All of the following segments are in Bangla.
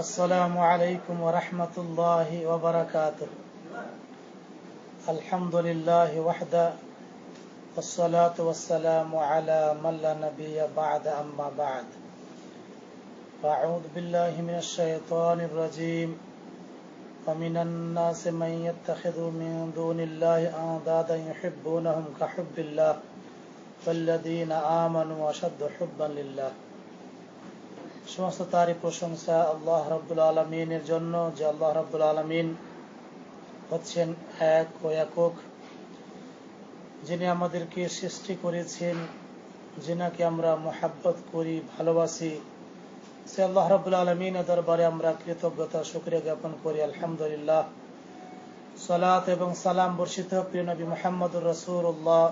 السلام عليكم ورحمة الله وبركاته. الحمد لله وحده والصلاة والسلام على من لا نبي بعد أما بعد. فأعوذ بالله من الشيطان الرجيم. ومن الناس من يتخذ من دون الله أندادا يحبونهم كحب الله والذين آمنوا أشد حبا لله. সমস্ত তারই প্রশংসা আল্লাহ রব্বুল আলমিনের জন্য যে আল্লাহ রব্বুল আলমিন হচ্ছেন এক ও একক। যিনি আমাদেরকে সৃষ্টি করেছেন, যিনাকে আমরা মোহাব্বত করি, ভালোবাসি, সে আল্লাহ রব্বুল আলমিনের দরবারে আমরা কৃতজ্ঞতা, শুক্রিয়া জ্ঞাপন করি, আলহামদুলিল্লাহ। সালাত এবং সালাম বর্ষিত প্রিয় নবী মোহাম্মদুর রসুল্লাহ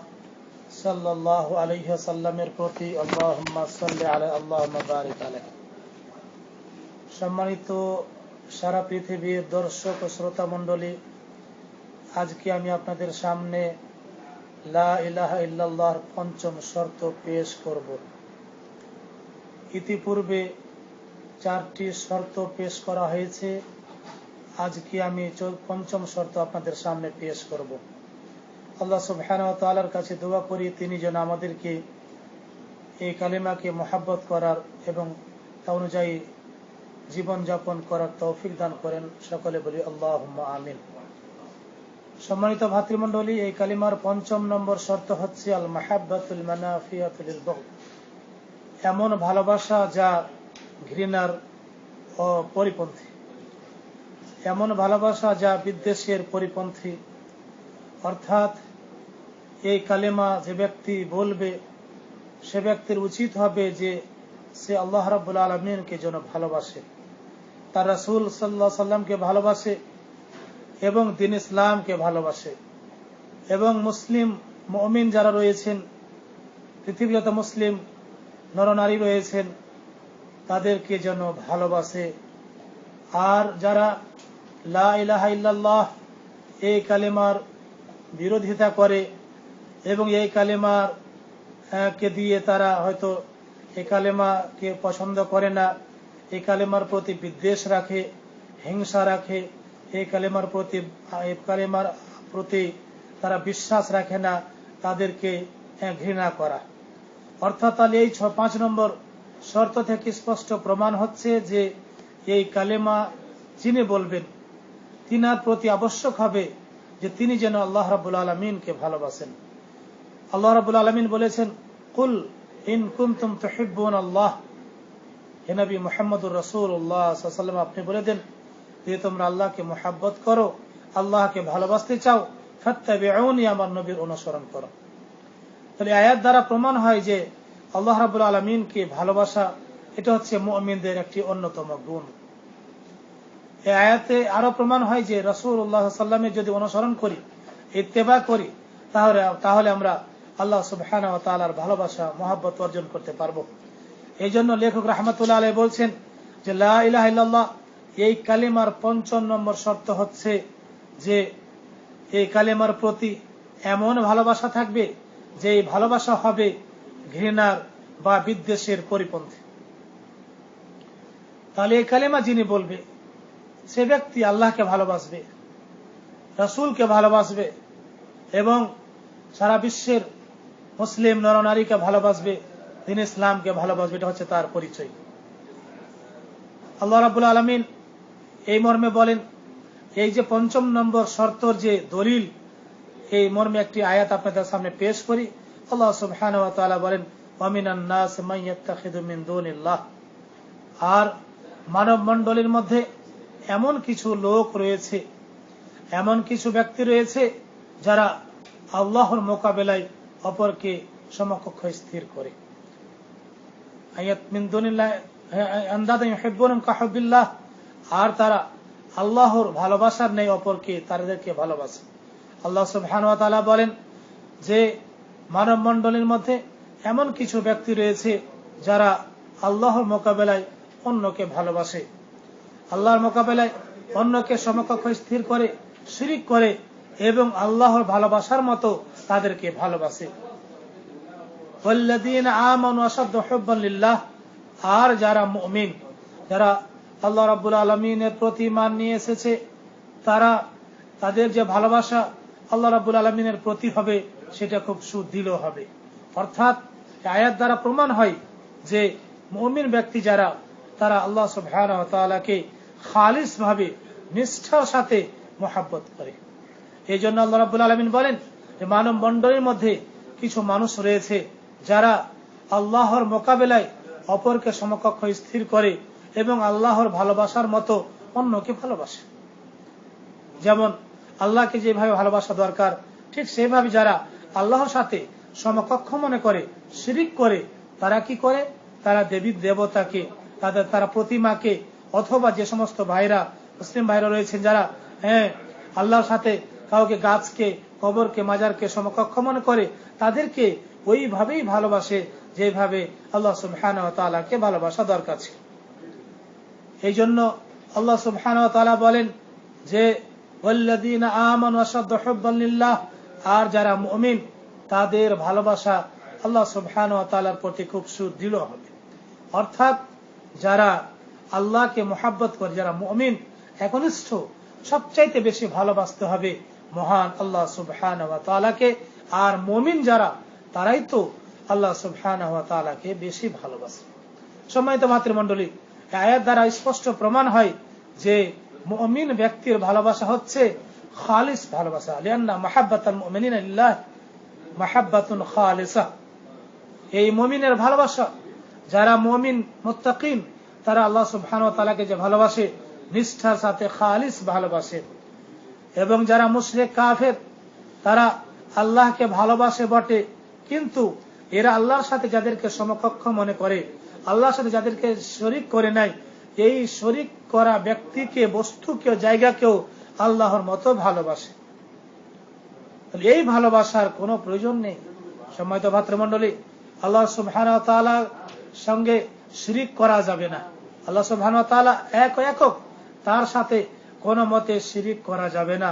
সাল্লাহ আলহ্লামের প্রতি আল্লাহ সাল্লি আলাই আল্লাহ বারিক আলাই সম্মানিত সারা পৃথিবীর দর্শক ও শ্রোতা মণ্ডলী, আজকে আমি আপনাদের সামনে লা ইলাহা ইল্লাল্লাহর পঞ্চম শর্ত পেশ করব। ইতিপূর্বে চারটি শর্ত পেশ করা হয়েছে। আজকে আমি পঞ্চম শর্ত আপনাদের সামনে পেশ করব। আল্লাহ সুবহানার কাছে দোয়া করি, তিনি যেন আমাদেরকে এই কালিমাকে মোহাব্বত করার এবং তা অনুযায়ী জীবন যাপন করার তৌফিক দান করেন। সকলে বলি আল্লাহ আমিন। সম্মানিত ভাতৃমণ্ডলী, এই কালিমার পঞ্চম নম্বর শর্ত হচ্ছে আল মাহাব্বাতুল মানাফিয়াতুল এমন ভালোবাসা যা ঘৃণার পরিপন্থী। এমন ভালোবাসা যা বিদ্বেষের পরিপন্থী। অর্থাৎ, এই কালেমা যে ব্যক্তি বলবে, সে ব্যক্তির উচিত হবে যে সে আল্লাহ রাবুল আলমিনকে যেন ভালোবাসে। তার রাসুল সাল্লাহ সাল্লামকে ভালোবাসে এবং দিন ইসলামকে ভালোবাসে। এবং মুসলিম মমিন যারা রয়েছেন, পৃথিবীতে মুসলিম নরনারী রয়েছেন, তাদেরকে যেন ভালোবাসে। আর যারা লা ইলাহা ইল্লাল্লাহ, এই কালেমার বিরোধিতা করে এবং এই কালেমার কে দিয়ে তারা হয়তো এই কালেমাকে পছন্দ করে না এই কালেমার প্রতি বিদ্বেষ রাখে, হিংসা রাখে, এই কালেমার প্রতি কালেমার প্রতি তারা বিশ্বাস রাখে না, তাদেরকে ঘৃণা করা। অর্থাৎ তাহলে এই ছ, পাঁচ নম্বর শর্ত থেকে স্পষ্ট প্রমাণ হচ্ছে যে এই কালেমা যিনি বলবেন, তিনার প্রতি আবশ্যক হবে যে তিনি যেন আল্লাহ রাবুল আলমিনকে ভালোবাসেন। আল্লাহ রাবুল আলমিন বলেছেন, কুল ইন কুন্তুম তহিবুন আল্লাহ হেনবি মোহাম্মদুর রসুল্লাহ আপনি বলে দেন, যে তোমরা আল্লাহকে মোহাব্বত করো, আল্লাহকে ভালোবাসতে চাও, ফত্তাবিউনি আমার নবীর অনুসরণ করো। তাহলে আয়াত দ্বারা প্রমাণ হয় যে আল্লাহ রাবুল আলমিনকে ভালোবাসা, এটা হচ্ছে মুমিনদের একটি অন্যতম গুণ। এই আয়াতে আরও প্রমাণ হয় যে রসুল উল্লাহ সাল্লামের যদি অনুসরণ করি, ইত্তেবা করি, তাহলে তাহলে আমরা আল্লাহ তালার ভালোবাসা, মহাব্বত অর্জন করতে পারব। এই জন্য লেখক রহমতুল্লাহ আলাই বলছেন যে লাহ এই কালিমার পঞ্চম নম্বর শর্ত হচ্ছে যে, এই কালিমার প্রতি এমন ভালোবাসা থাকবে যে, এই ভালোবাসা হবে ঘৃণার বা বিদ্বেষের পরিপন্থী। তাহলে এই কালিমা যিনি বলবে, সে ব্যক্তি আল্লাহকে ভালোবাসবে, রসুলকে ভালোবাসবে এবং সারা বিশ্বের মুসলিম নরনারীকে ভালোবাসবে দিন ইসলামকে ভালোবাসবে, এটা হচ্ছে তার পরিচয়। আল্লাহ রাবুল আলমিন এই মর্মে বলেন, এই যে পঞ্চম নম্বর শর্তর যে দলিল, এই মর্মে একটি আয়াত আপনাদের সামনে পেশ করি। আল্লাহ সুবহান বলেন আর মানব মন্ডলীর মধ্যে এমন কিছু লোক রয়েছে, এমন কিছু ব্যক্তি রয়েছে যারা আল্লাহর মোকাবেলায় অপরকে সমকক্ষ স্থির করে। আর তারা আল্লাহর ভালোবাসার নেই অপরকে তাদেরকে ভালোবাসে। আল্লাহ সুবহান বলেন যে মানব মন্ডলীর মধ্যে এমন কিছু ব্যক্তি রয়েছে যারা আল্লাহর মোকাবেলায় অন্যকে ভালোবাসে। আল্লাহর মোকাবেলায় অন্যকে সমকক্ষ স্থির করে, শিরিক করে এবং আল্লাহর ভালোবাসার মতো তাদেরকে ভালোবাসে। আর যারা মুমিন, যারা আল্লাহ রাবুল আলমিনের প্রতি মান নিয়ে এসেছে, তারা তাদের যে ভালোবাসা আল্লাহ রাবুল আলমিনের প্রতি হবে, সেটা খুব সুদৃঢ় হবে। অর্থাৎ আয়াত দ্বারা প্রমাণ হয় যে মমিন ব্যক্তি যারা, তারা আল্লাহ সুবাহকে খালিস ভাবে, নিষ্ঠার সাথে মোহাব্বত করে। এই জন্য আল্লাহ রাবুল আলমিন বলেন যে মানব মন্ডলীর মধ্যে কিছু মানুষ রয়েছে যারা আল্লাহর মোকাবেলায় অপরকে সমকক্ষ স্থির করে এবং আল্লাহর ভালোবাসার মতো অন্যকে ভালোবাসে। যেমন আল্লাহকে যেভাবে ভালোবাসা দরকার, ঠিক সেভাবে যারা আল্লাহর সাথে সমকক্ষ মনে করে, শিরিক করে, তারা কি করে? তারা দেবী দেবতাকে, তাদের তারা প্রতিমাকে, অথবা যে সমস্ত ভাইরা, মুসলিম ভাইরা রয়েছেন যারা হ্যাঁ আল্লাহর সাথে কাউকে গাছকে, কবরকে, মাজারকে সমকক্ষ মনে করে, তাদেরকে ওইভাবেই ভালোবাসে যেভাবে আল্লাহ সুবহানকে ভালোবাসা দরকার ছিল। এই জন্য আল্লাহ সুবহান বলেন যে আর যারা মমিন, তাদের ভালোবাসা আল্লাহ সুবহান তালার প্রতি খুব সুদৃঢ় হবে। অর্থাৎ যারা আল্লাহকে মোহাব্বত করে, যারা মমিন, একনিষ্ঠ, সবচাইতে বেশি ভালোবাসতে হবে মহান আল্লাহ সুবহান তালাকে আর মমিন যারা তারাই তো আল্লাহ সুবহান তালাকে বেশি ভালোবাসে। সম্মানিত মাতৃমণ্ডলী আয়াত দ্বারা স্পষ্ট প্রমাণ হয় যে মমিন ব্যক্তির ভালোবাসা হচ্ছে খালিস ভালোবাসা। লিয়ান্না মাহাব্বাতাল মুমিনিন লিল্লাহ, মাহাব্বাতুন খালিসা। এই মমিনের ভালোবাসা, যারা মমিন মুত্তাকিন, তারা আল্লাহ সুবহান তালাকে যে ভালোবাসে, নিষ্ঠার সাথে খালিস ভালোবাসে। এবং যারা মুশরিক কাফের, তারা আল্লাহকে ভালোবাসে বটে কিন্তু এরা আল্লাহর সাথে যাদেরকে সমকক্ষ মনে করে, আল্লাহর সাথে যাদেরকে শরিক করে নাই, এই শরিক করা ব্যক্তিকে বস্তুকে জায়গাকেও আল্লাহর মতো ভালোবাসে। এই ভালোবাসার কোনো প্রয়োজন নেই। সম্মানিত ভাতৃমন্ডলী আল্লাহ সুবহান সঙ্গে শিরিক করা যাবে না। আল্লাহ সুবহান এক একক তার সাথে কোনো মতে শিরিক করা যাবে না।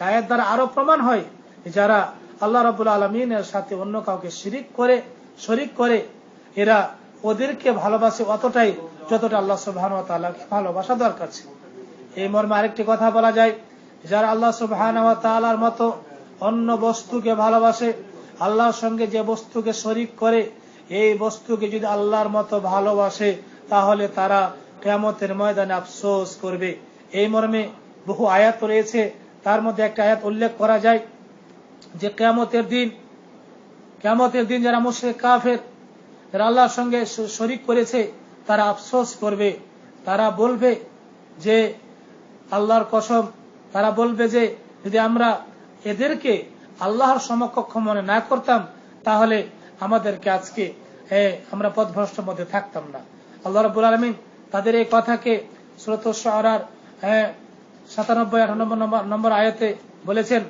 আয়ের দ্বারা আরও প্রমাণ হয় যারা আল্লাহ রবুল আলমিনের সাথে অন্য কাউকে শিরিক করে, শরিক করে, এরা ওদেরকে ভালোবাসে অতটাই যতটা আল্লাহ সুবাহান ভালোবাসা দরকার ছিল। এই মর্মে আরেকটি কথা বলা যায়, যারা আল্লাহ সুবাহান মতো অন্য বস্তুকে ভালোবাসে, আল্লাহর সঙ্গে যে বস্তুকে শরিক করে, এই বস্তুকে যদি আল্লাহর মতো ভালোবাসে, তাহলে তারা কেমতের ময়দানে আফসোস করবে। এই মর্মে বহু আয়াত রয়েছে, তার মধ্যে একটা আয়াত উল্লেখ করা যায় যে কেমতের দিন কেমতের দিন যারা মুশ্রিক, কাফের, যারা আল্লাহর সঙ্গে শরিক করেছে, তারা আফসোস করবে। তারা বলবে যে আল্লাহর কসম, তারা বলবে যে যদি আমরা এদেরকে আল্লাহর সমকক্ষ মনে না করতাম, তাহলে আমাদেরকে আজকে আমরা পথভ্রষ্ট মধ্যে থাকতাম না। আল্লাহ রবুল আলমিন তাদের এই কথাকে স্রোত শহরার সাতানব্বই আটানব্বই নম্বর আয়তে বলেছেন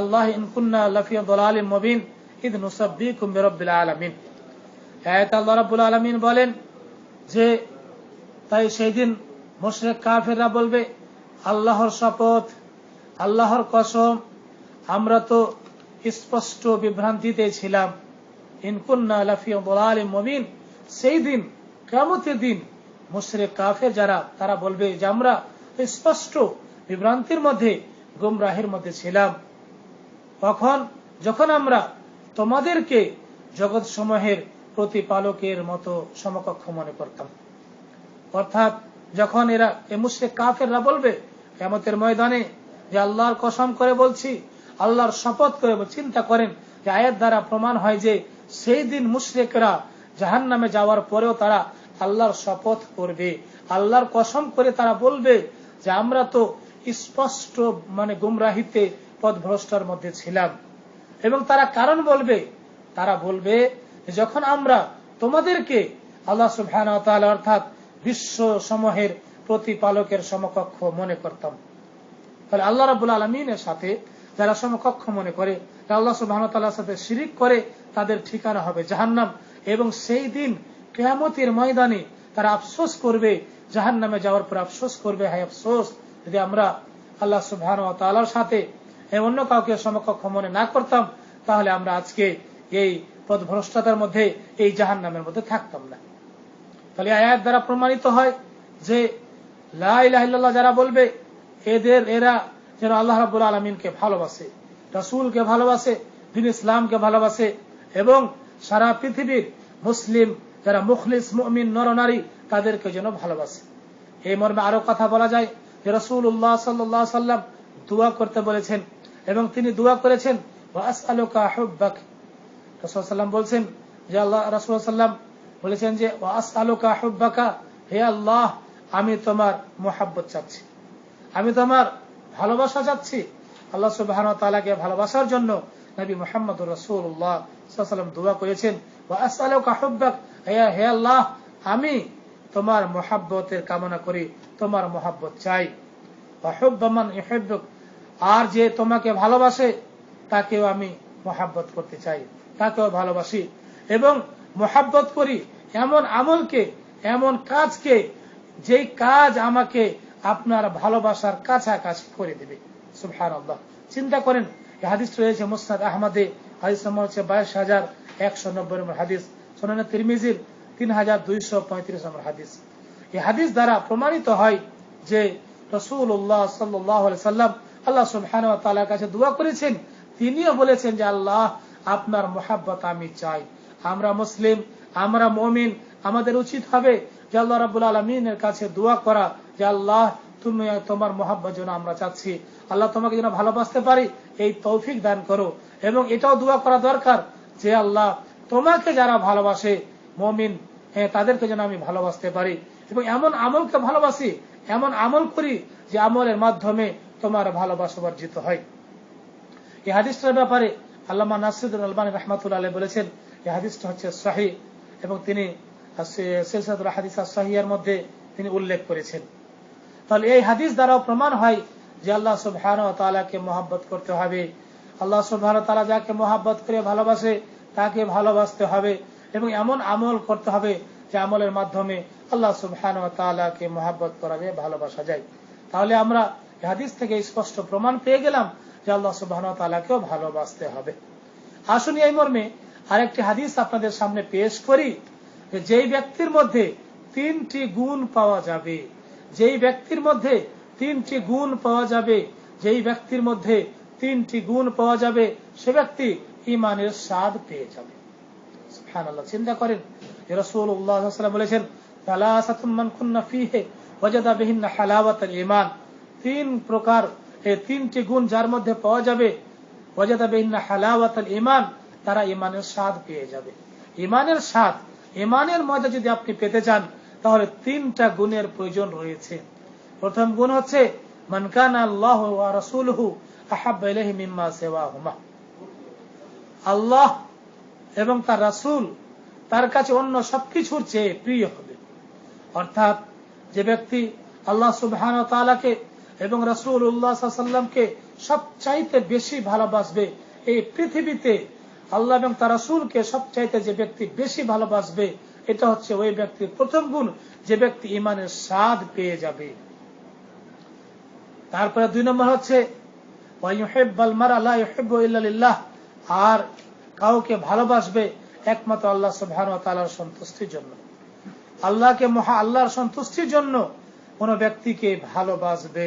আল্লাহ ইনকুন্না লফিয়া দোলালিম মবিন, ইদ নুসব্বি কুম্বেরব্বিল আলমিন। আল্লাহ রাবুল আলমিন বলেন যে, তাই সেই দিন মুশরেক কাফেররা বলবে, আল্লাহর শপথ, আল্লাহর কসম, আমরা তো স্পষ্ট বিভ্রান্তিতে ছিলাম। ইনকুন্না লাফিয়া দোলালিম মবিন, সেই দিন কেমতের দিন মুশরেক কাফের যারা, তারা বলবে যে, আমরা স্পষ্ট বিভ্রান্তির মধ্যে, গুমরাহের মধ্যে ছিলাম। তখন যখন আমরা তোমাদেরকে জগৎ সমূহের প্রতিপালকের মতো সমকক্ষ মনে করতাম। অর্থাৎ যখন এরা, এ মুশ্রিক কাফেররা বলবে কেমতের ময়দানে যে আল্লাহর কসম করে বলছি, আল্লাহর শপথ করে চিন্তা করেন যে আয়ের দ্বারা প্রমাণ হয় যে সেই দিন মুশ্রিকরা জাহান নামে যাওয়ার পরেও তারা আল্লাহর শপথ করবে। আল্লাহর কসম করে তারা বলবে যে আমরা তো স্পষ্ট মানে গুমরাহিতে পথভ্রষ্টার মধ্যে ছিলাম। এবং তারা কারণ বলবে, তারা বলবে যখন আমরা তোমাদেরকে আল্লাহ সুবহান অর্থাৎ বিশ্ব সমূহের প্রতিপালকের সমকক্ষ মনে করতাম। তাহলে আল্লাহ রাবুল আলমিনের সাথে যারা সমকক্ষ মনে করে আল্লাহ সুবাহ সাথে শিরিক করে, তাদের ঠিকানা হবে জাহান্নাম। এবং সেই দিন কেয়ামতের ময়দানে তারা আফসোস করবে জাহান নামে যাওয়ার পর আফসোস করবে হাই আফসোস, যদি আমরা আল্লাহ সুবহান তালার সাথে অন্য কাউকে সমকক্ষ মনে না করতাম, তাহলে আমরা আজকে এই পদভ্রষ্টতার মধ্যে, এই জাহান নামের মধ্যে থাকতাম না। তাহলে আয়াত দ্বারা প্রমাণিত হয় যে লাহ যারা বলবে, এদের, এরা যেন আল্লাহ রাবুল আলমিনকে ভালোবাসে, রাসুলকে ভালোবাসে, দিন ইসলামকে ভালোবাসে, এবং সারা পৃথিবীর মুসলিম যারা মুখলিস, মুমিন, নরনারী, তাদেরকে যেন ভালোবাসে। এই মর্মে আরও কথা বলা যায় যে রসুল উল্লাহ সাল্লাহ সাল্লাম দোয়া করতে বলেছেন এবং তিনি দোয়া করেছেন বলছেন যে আল্লাহ, রসুল সাল্লাম বলেছেন যে ওয়াস আলোকা হুব্বাকা, হে আল্লাহ, আমি তোমার মোহাব্বত চাচ্ছি। আমি তোমার ভালোবাসা চাচ্ছি। আল্লাহ সুবাহন তালাকে ভালোবাসার জন্য নবী মোহাম্মদ রসুল্লাহ সাল্লাম দোয়া করেছেন হে আল্লাহ, আমি তোমার মোহাব্বতের কামনা করি, তোমার মোহাব্বত চাই। আর যে তোমাকে ভালোবাসে, তাকেও আমি মোহাব্বত করতে চাই। তাকেও ভালোবাসি। এবং মোহাব্বত করি এমন আমলকে, এমন কাজকে, যেই কাজ আমাকে আপনার ভালোবাসার কাছাকাছি করে দেবে। সুফহান আল্লাহ চিন্তা করেন হাদিস রয়েছে মুস্তাদ আহমদে। হাদিস নম্বর হচ্ছে বাইশ হাজার একশো নব্বই নম্বর হাদিস। সোনানা তিরমিজির তিন হাজার দুইশো পঁয়ত্রিশ নম্বর হাদিস। এই হাদিস দ্বারা প্রমাণিত হয় যে রসুল উল্লাহ সাল্লাহ সাল্লাম আল্লাহ সুবহান তালার কাছে দোয়া করেছেন। তিনিও বলেছেন যে, আল্লাহ, আপনার মোহাব্বত আমি চাই। আমরা মুসলিম, আমরা মমিন, আমাদের উচিত হবে যে আল্লাহ রাবুল আলমিনের কাছে দোয়া করা যে, আল্লাহ, তুমি তোমার মোহাব্বত যেন আমরা চাচ্ছি। আল্লাহ তোমাকে যেন ভালোবাসতে পারি, এই তৌফিক দান করো। এবং এটাও দোয়া করা দরকার যে, আল্লাহ, তোমাকে যারা ভালোবাসে, মমিন হ্যাঁ তাদেরকে যেন আমি ভালোবাসতে পারি। এবং এমন আমলকে ভালোবাসি, এমন আমল করি যে আমলের মাধ্যমে তোমার ভালোবাসা অর্জিত হয়। এই হাদিসটার ব্যাপারে আল্লামা নাসিদুল আলবানী রহমাতুল আলী বলেছেন, এই হাদিসটা হচ্ছে শাহী এবং তিনি সিলসাদুল শাহিয়ার মধ্যে তিনি উল্লেখ করেছেন। তাহলে এই হাদিস দ্বারাও প্রমাণ হয় যে আল্লাহ সুবহান মোহাব্বত করতে হবে। আল্লাহ সুবহান তালা যাকে মোহাব্বত করে ভালোবাসে, তাকে ভালোবাসতে হবে এবং এমন আমল করতে হবে যে আমলের মাধ্যমে আল্লাহ সুবহান তালাকে মোহাব্বত করা যায় ভালোবাসা যায়। তাহলে আমরা হাদিস থেকে স্পষ্ট প্রমাণ পেয়ে গেলাম যে আল্লাহ সুবহান তালাকেও ভালোবাসতে হবে। আসুন এই মর্মে আরেকটি হাদিস আপনাদের সামনে পেশ করি যেই ব্যক্তির মধ্যে তিনটি গুণ পাওয়া যাবে, যেই ব্যক্তির মধ্যে তিনটি গুণ পাওয়া যাবে, যেই ব্যক্তির মধ্যে তিনটি গুণ পাওয়া যাবে, সে ব্যক্তি ইমানের স্বাদ পেয়ে যাবে। হ্যাঁ আল্লাহ চিন্তা করেন রসুল উল্লাহ বলেছেন ইমান তিন প্রকার, এই তিনটি গুণ যার মধ্যে পাওয়া যাবে, ওয়াজাদা বিহিন্না হালাওয়াত ইমান তারা ইমানের স্বাদ পেয়ে যাবে। ইমানের স্বাদ ইমানের মজা যদি আপনি পেতে চান, তাহলে তিনটা গুণের প্রয়োজন রয়েছে। প্রথম গুণ হচ্ছে মানকান আল্লাহ মিম্মা আল্লাহ এবং তার রাসুল, তার কাছে অন্য সবকিছুর চেয়ে প্রিয় হবে। অর্থাৎ, যে ব্যক্তি আল্লাহ সুবহান তালাকে এবং রসুল উল্লাহ সাল্লামকে সবচাইতে বেশি ভালোবাসবে এই পৃথিবীতে। আল্লাহ এবং তার রসুলকে সবচাইতে যে ব্যক্তি বেশি ভালোবাসবে, এটা হচ্ছে ওই ব্যক্তির প্রথম গুণ, যে ব্যক্তি ইমানের স্বাদ পেয়ে যাবে। তারপরে দুই নম্বর হচ্ছে আর কাউকে ভালোবাসবে একমাত্র আল্লাহ সুবহান তালার সন্তুষ্টির জন্য। আল্লাহকে মহা আল্লাহর সন্তুষ্টির জন্য কোন ব্যক্তিকে ভালোবাসবে।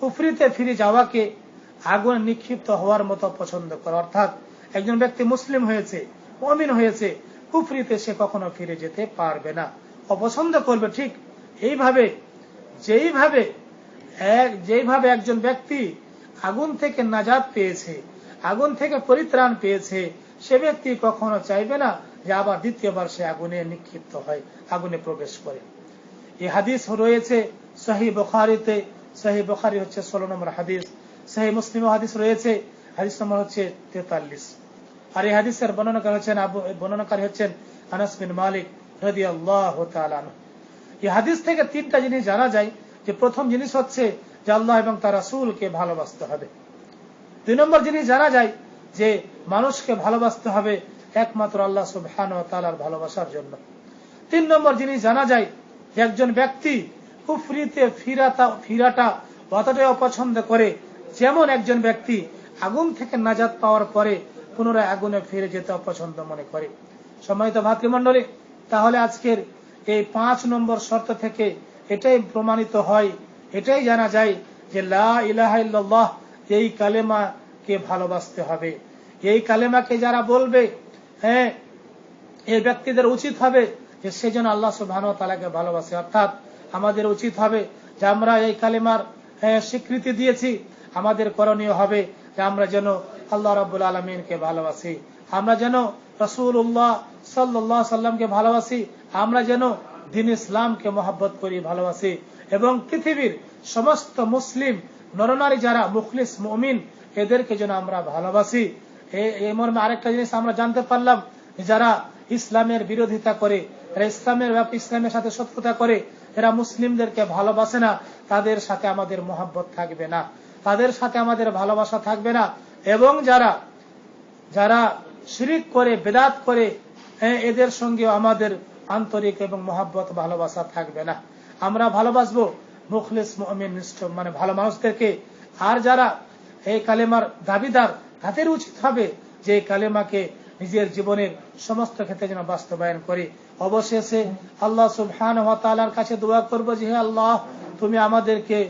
কুফরিতে ফিরে যাওয়াকে আগুন নিক্ষিপ্ত হওয়ার মতো পছন্দ করা। অর্থাৎ একজন ব্যক্তি মুসলিম হয়েছে অমিন হয়েছে, কুফরিতে সে কখনো ফিরে যেতে পারবে না। অপছন্দ করবে ঠিক এইভাবে, যেইভাবে এক, যেইভাবে একজন ব্যক্তি আগুন থেকে নাজাদ পেয়েছে, আগুন থেকে পরিত্রাণ পেয়েছে, সে ব্যক্তি কখনো চাইবে না যে আবার দ্বিতীয়বার সে আগুনে নিক্ষিপ্ত হয়, আগুনে প্রবেশ করে। এই হাদিস রয়েছে সাহি বখারিতে। সাহি বখারি হচ্ছে ষোলো নম্বর হাদিস। সাহি মুসলিম হাদিস রয়েছে, হাদিস নম্বর হচ্ছে তেতাল্লিশ। আর এই হাদিসের বর্ণনাকারী হচ্ছেন বর্ণনাকারী হচ্ছেন আনাস বিন মালিক রদি আল্লাহ এই হাদিস থেকে তিনটা জিনিস জানা যায় যে প্রথম জিনিস হচ্ছে যে আল্লাহ এবং তার রাসুলকে ভালোবাসতে হবে। দুই নম্বর জিনিস জানা যায় যে মানুষকে ভালোবাসতে হবে একমাত্র আল্লাহ সুবহান ও তালার ভালোবাসার জন্য। তিন নম্বর জিনিস জানা যায় একজন ব্যক্তি কুফরিতে ফিরাতা ফিরাটা অতটাই অপছন্দ করে, যেমন একজন ব্যক্তি আগুন থেকে নাজাত পাওয়ার পরে পুনরায় আগুনে ফিরে যেতে অপছন্দ মনে করে। সম্মানিত ভাতৃমণ্ডলী, তাহলে আজকের এই পাঁচ নম্বর শর্ত থেকে এটাই প্রমাণিত হয়, এটাই জানা যায় যে লা ইলাহা এই কালেমাকে ভালোবাসতে হবে। এই কালেমাকে যারা বলবে হ্যাঁ এই ব্যক্তিদের উচিত হবে যে সে যেন আল্লাহ সুবহান তালাকে ভালোবাসে। অর্থাৎ আমাদের উচিত হবে যে আমরা এই কালেমার স্বীকৃতি দিয়েছি, আমাদের করণীয় হবে যে আমরা যেন আল্লাহ রাবুল আলমিনকে ভালোবাসি। আমরা যেন রসুল উল্লাহ সাল্লাহ সাল্লামকে ভালোবাসি, আমরা যেন দিন ইসলামকে মহাব্বত করি, ভালোবাসি। এবং পৃথিবীর সমস্ত মুসলিম নরনারী যারা মুখলিস, মমিন, এদেরকে যেন আমরা ভালোবাসি। এই মর্মে আরেকটা জিনিস আমরা জানতে পারলাম, যারা ইসলামের বিরোধিতা করে এরা ইসলামের ব্যাপ- ইসলামের সাথে শত্রুতা করে এরা মুসলিমদেরকে ভালোবাসে না তাদের সাথে আমাদের মোহাব্বত থাকবে না। তাদের সাথে আমাদের ভালোবাসা থাকবে না। এবং যারা যারা শিরিক করে বেদাত করে হ্যাঁ, এদের সঙ্গে আমাদের আন্তরিক এবং মহাব্বত ভালোবাসা থাকবে না। আমরা ভালোবাসবো মুখলিস মুমিন নিষ্ঠ মানে ভালো মানুষদেরকে। আর যারা এই কালেমার দাবিদার তাদের উচিত হবে যে কালেমাকে নিজের জীবনের সমস্ত ক্ষেত্রে যেন বাস্তবায়ন করি। অবশেষে আল্লাহ সুবহান তালার কাছে দোয়া করব যে আল্লাহ, তুমি আমাদেরকে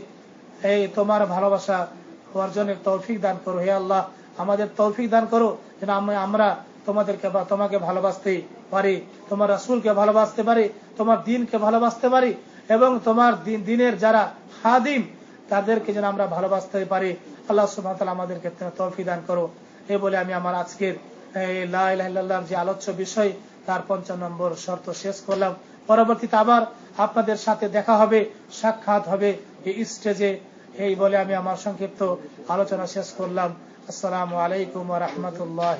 এই তোমার ভালোবাসা অর্জনের তৌফিক দান করো। হে আল্লাহ, আমাদের তৌফিক দান করো যেন আমরা- তোমাদেরকে বা তোমাকে ভালোবাসতে পারি, তোমার রাসুলকে ভালোবাসতে পারি, তোমার দিনকে ভালোবাসতে পারি এবং তোমার দিন- দিনের যারা হাদিম তাদেরকে যেন আমরা ভালোবাসতে পারি। আল্লাহ তাআলা আমাদেরকে তৌফিক দান করো। এই বলে আমি আমার আজকের এই লাহ যে আলোচ্য বিষয়, তার পঞ্চাশ নম্বর শর্ত শেষ করলাম। পরবর্তীতে আবার আপনাদের সাথে দেখা হবে, সাক্ষাৎ হবে এই স্টেজে এই বলে আমি আমার সংক্ষিপ্ত আলোচনা শেষ করলাম। আসসালামু আলাইকুম রহমতুল্লাহ